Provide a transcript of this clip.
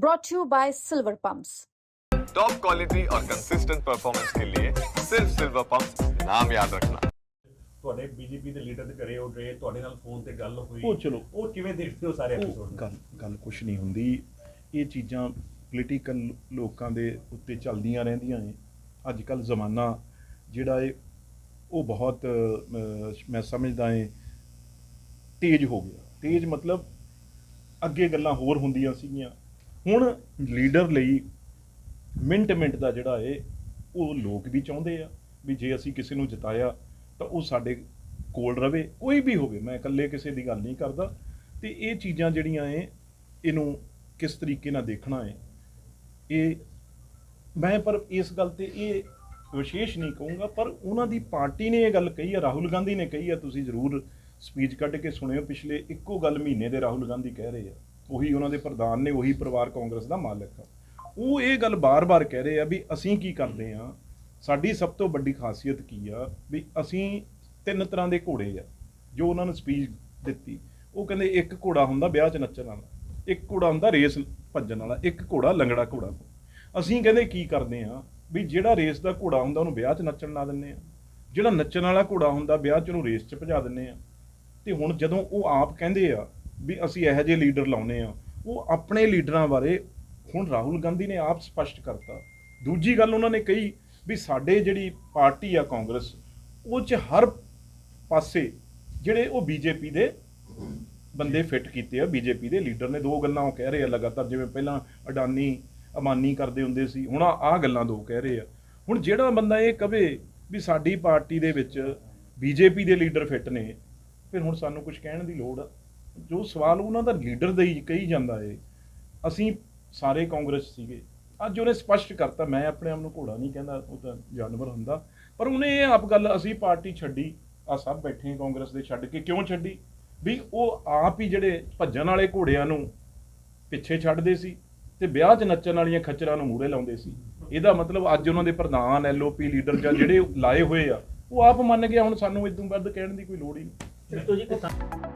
brought to you by Silver Pumps. Top quality और consistent performance के लिए सिर्फ सिल्वर पंप नाम याद रखना ਤੁਹਾਡੇ ਬੀਜੇਪੀ ਦੇ ਲੀਡਰ ਦੇ ਘਰੇ ਉਹ ਰਹੇ ਤੁਹਾਡੇ ਨਾਲ ਫੋਨ ਤੇ ਗੱਲ ਹੋਈ ਉਹ ਚਲੋ। ਉਹ ਕਿਵੇਂ ਦੇਖਦੇ ਹੋ ਸਾਰੇ ਉਹ ਐਪੀਸੋਡ ਗੱਲ ਗੱਲ ਕੁਛ ਨਹੀਂ ਹੁੰਦੀ ਇਹ ਚੀਜ਼ਾਂ ਪੋਲੀਟੀਕਲ ਲੋਕਾਂ ਦੇ ਉੱਤੇ ਚੱਲਦੀਆਂ ਰਹਿੰਦੀਆਂ ਨੇ ਅੱਜ ਕੱਲ ਜ਼ਮਾਨਾ ਜਿਹੜਾ ਹੈ ਉਹ ਬਹੁਤ ਅਹ, ਮੈਂ ਸਮਝਦਾ ਹੈ ਤੇਜ਼ ਹੋ ਗਿਆ ਤੇਜ਼ ਮਤਲਬ ਅੱਗੇ ਗੱਲਾਂ ਹੋਰ ਹੁੰਦੀਆਂ ਸੀਗੀਆਂ ਹੁਣ ਲੀਡਰ ਲਈ ਮਿੰਟ ਮਿੰਟ ਦਾ ਜਿਹੜਾ ਹੈ ਉਹ ਲੋਕ ਵੀ ਚਾਹੁੰਦੇ ਆ ਵੀ ਜੇ ਅਸੀਂ ਕਿਸੇ ਨੂੰ ਜਿਤਾਇਆ ਤਾਂ ਉਹ ਸਾਡੇ ਕੋਲ ਰਵੇ, ਕੋਈ ਵੀ ਹੋਵੇ, ਮੈਂ ਇਕੱਲੇ ਕਿਸੇ ਦੀ ਗੱਲ ਨਹੀਂ ਕਰਦਾ। ਤੇ ਇਹ ਚੀਜ਼ਾਂ ਜਿਹੜੀਆਂ ਏ ਇਹਨੂੰ ਕਿਸ ਤਰੀਕੇ ਨਾਲ ਦੇਖਣਾ ਹੈ, ਇਹ ਮੈਂ ਪਰ ਇਸ ਗੱਲ ਤੇ ਇਹ ਵਿਸ਼ੇਸ਼ ਨਹੀਂ ਕਹੂੰਗਾ, ਪਰ ਉਹਨਾਂ ਦੀ ਪਾਰਟੀ ਨੇ ਇਹ ਗੱਲ ਕਹੀ ਹੈ ਰਾਹੁਲ ਗਾਂਧੀ ਨੇ ਕਹੀ ਹੈ ਤੁਸੀਂ ਜ਼ਰੂਰ ਸਪੀਚ ਕੱਢ ਕੇ ਸੁਣਿਓ, ਪਿਛਲੇ ਇੱਕੋ ਗੱਲ ਮਹੀਨੇ ਦੇ ਰਾਹੁਲ ਗਾਂਧੀ ਕਹਿ ਰਹੇ ਆ। ਉਹੀ ਉਹਨਾਂ ਦੇ ਪ੍ਰਧਾਨ ਨੇ, ਉਹੀ ਪਰਿਵਾਰ ਕਾਂਗਰਸ ਦਾ ਮਾਲਕ ਆ। ਉਹ ਇਹ ਗੱਲ ਬਾਰ-ਬਾਰ ਕਹਿ ਰਹੇ ਆ ਵੀ ਅਸੀਂ ਕੀ ਕਰਦੇ ਆ? ਸਾਡੀ ਸਭ ਤੋਂ ਵੱਡੀ ਖਾਸੀਅਤ ਕੀ ਆ? ਵੀ ਅਸੀਂ ਤਿੰਨ ਤਰ੍ਹਾਂ ਦੇ ਘੋੜੇ ਆ, ਜੋ ਉਹਨਾਂ ਨੂੰ ਸਪੀਚ ਦਿੱਤੀ। ਉਹ ਕਹਿੰਦੇ ਇੱਕ ਘੋੜਾ ਹੁੰਦਾ ਵਿਆਹ 'ਚ ਨੱਚਣ ਵਾਲਾ, ਇੱਕ ਘੋੜਾ ਹੁੰਦਾ ਰੇਸ ਭੱਜਣ ਵਾਲਾ, ਇੱਕ ਘੋੜਾ ਲੰਗੜਾ ਘੋੜਾ। ਅਸੀਂ ਕਹਿੰਦੇ ਕੀ ਕਰਦੇ ਆ? ਵੀ ਜਿਹੜਾ ਰੇਸ ਦਾ ਘੋੜਾ ਹੁੰਦਾ ਉਹਨੂੰ ਵਿਆਹ 'ਚ ਨੱਚਣ ਲਾ ਦਿੰਨੇ ਆ। ਜਿਹੜਾ ਨੱਚਣ ਵਾਲਾ ਘੋੜਾ ਹੁੰਦਾ ਵਿਆਹ 'ਚ ਉਹਨੂੰ ਰੇਸ 'ਚ ਭਜਾ ਦਿੰਨੇ ਆ। ਤੇ ਹੁਣ ਜਦੋਂ ਉਹ ਆਪ ਕਹਿੰਦੇ ਆ ਵੀ ਅਸੀਂ ਇਹੋ ਜਿਹੇ ਲੀਡਰ ਲਾਉਨੇ ਆ ਉਹ ਆਪਣੇ ਲੀਡਰਾਂ ਬਾਰੇ ਹੁਣ ਰਾਹੁਲ ਗਾਂਧੀ ਨੇ ਆਪ ਸਪਸ਼ਟ ਕਰਤਾ। ਦੂਜੀ ਗੱਲ ਉਹਨਾਂ ਨੇ ਕਹੀ ਵੀ ਸਾਡੇ ਜਿਹੜੀ ਪਾਰਟੀ ਆ ਕਾਂਗਰਸ, ਉਹ 'ਚ ਹਰ ਪਾਸੇ ਜਿਹੜੇ ਉਹ ਬੀਜੇਪੀ ਦੇ ਬੰਦੇ ਫਿੱਟ ਕੀਤੇ ਆ। ਬੀਜੇਪੀ ਦੇ ਲੀਡਰ ਨੇ ਦੋ ਗੱਲਾਂ ਉਹ ਕਹਿ ਰਹੇ ਆ ਲਗਾਤਾਰ। ਜਿਵੇਂ ਪਹਿਲਾਂ ਅਡਾਨੀ, ਅਮਾਨੀ ਕਰਦੇ ਹੁੰਦੇ ਸੀ, ਹੁਣ ਆਹ ਗੱਲਾਂ ਦੋ ਕਹਿ ਰਹੇ ਆ। ਹੁਣ ਜਿਹੜਾ ਬੰਦਾ ਇਹ ਕਵੇ ਵੀ ਸਾਡੀ ਪਾਰਟੀ ਦੇ ਵਿੱਚ ਬੀਜੇਪੀ ਦੇ ਲੀਡਰ ਫਿੱਟ ਨੇ, ਫਿਰ ਹੁਣ ਸਾਨੂੰ ਕੁਝ ਕਹਿਣ ਦੀ ਲੋੜ ਆ। ਜੋ ਸਵਾਲ ਉਹਨਾਂ ਦਾ ਲੀਡਰ ਦੇ ਹੀ ਕਹੀ ਜਾਂਦਾ ਏ। ਅਸੀਂ ਸਾਰੇ ਕਾਂਗਰਸ ਸੀਗੇ। ਅੱਜ ਉਹਨੇ ਸਪਸ਼ਟ ਕਰਤਾ, ਮੈਂ ਆਪਣੇ ਆਪ ਨੂੰ ਘੋੜਾ ਨਹੀਂ ਕਹਿੰਦਾ, ਉਹ ਤਾਂ ਜਾਨਵਰ ਹੁੰਦਾ। ਪਰ ਉਹਨੇ ਇਹ ਆਪ ਗੱਲ ਅਸੀਂ ਪਾਰਟੀ ਛੱਡੀ, ਆ ਸਭ ਬੈਠੇ ਕਾਂਗਰਸ ਦੇ ਛੱਡ ਕੇ, ਕਿਉਂ ਛੱਡੀ? ਵੀ ਉਹ ਆਪ ਹੀ ਜਿਹੜੇ ਭੱਜਣ ਵਾਲੇ ਘੋੜਿਆਂ ਨੂੰ ਪਿੱਛੇ ਛੱਡਦੇ ਸੀ ਤੇ ਵਿਆਹ 'ਚ ਨੱਚਣ ਵਾਲੀਆਂ ਖੱਚਰਾਂ ਨੂੰ ਮੂਹਰੇ ਲਾਉਂਦੇ ਸੀ। ਇਹਦਾ ਮਤਲਬ ਅੱਜ ਉਹਨਾਂ ਦੇ ਪ੍ਰਧਾਨ ਐਲਓਪੀ ਲੀਡਰ ਜਾਂ ਜਿਹੜੇ ਲਾਏ ਹੋਏ ਆ, ਉਹ ਆਪ ਮੰਨ ਗਿਆ, ਹੁਣ ਸਾਨੂੰ ਇਦੋਂ ਵੱਧ ਕਹਿਣ ਦੀ ਕੋਈ ਲੋੜ ਹੀ ਨਹੀਂ।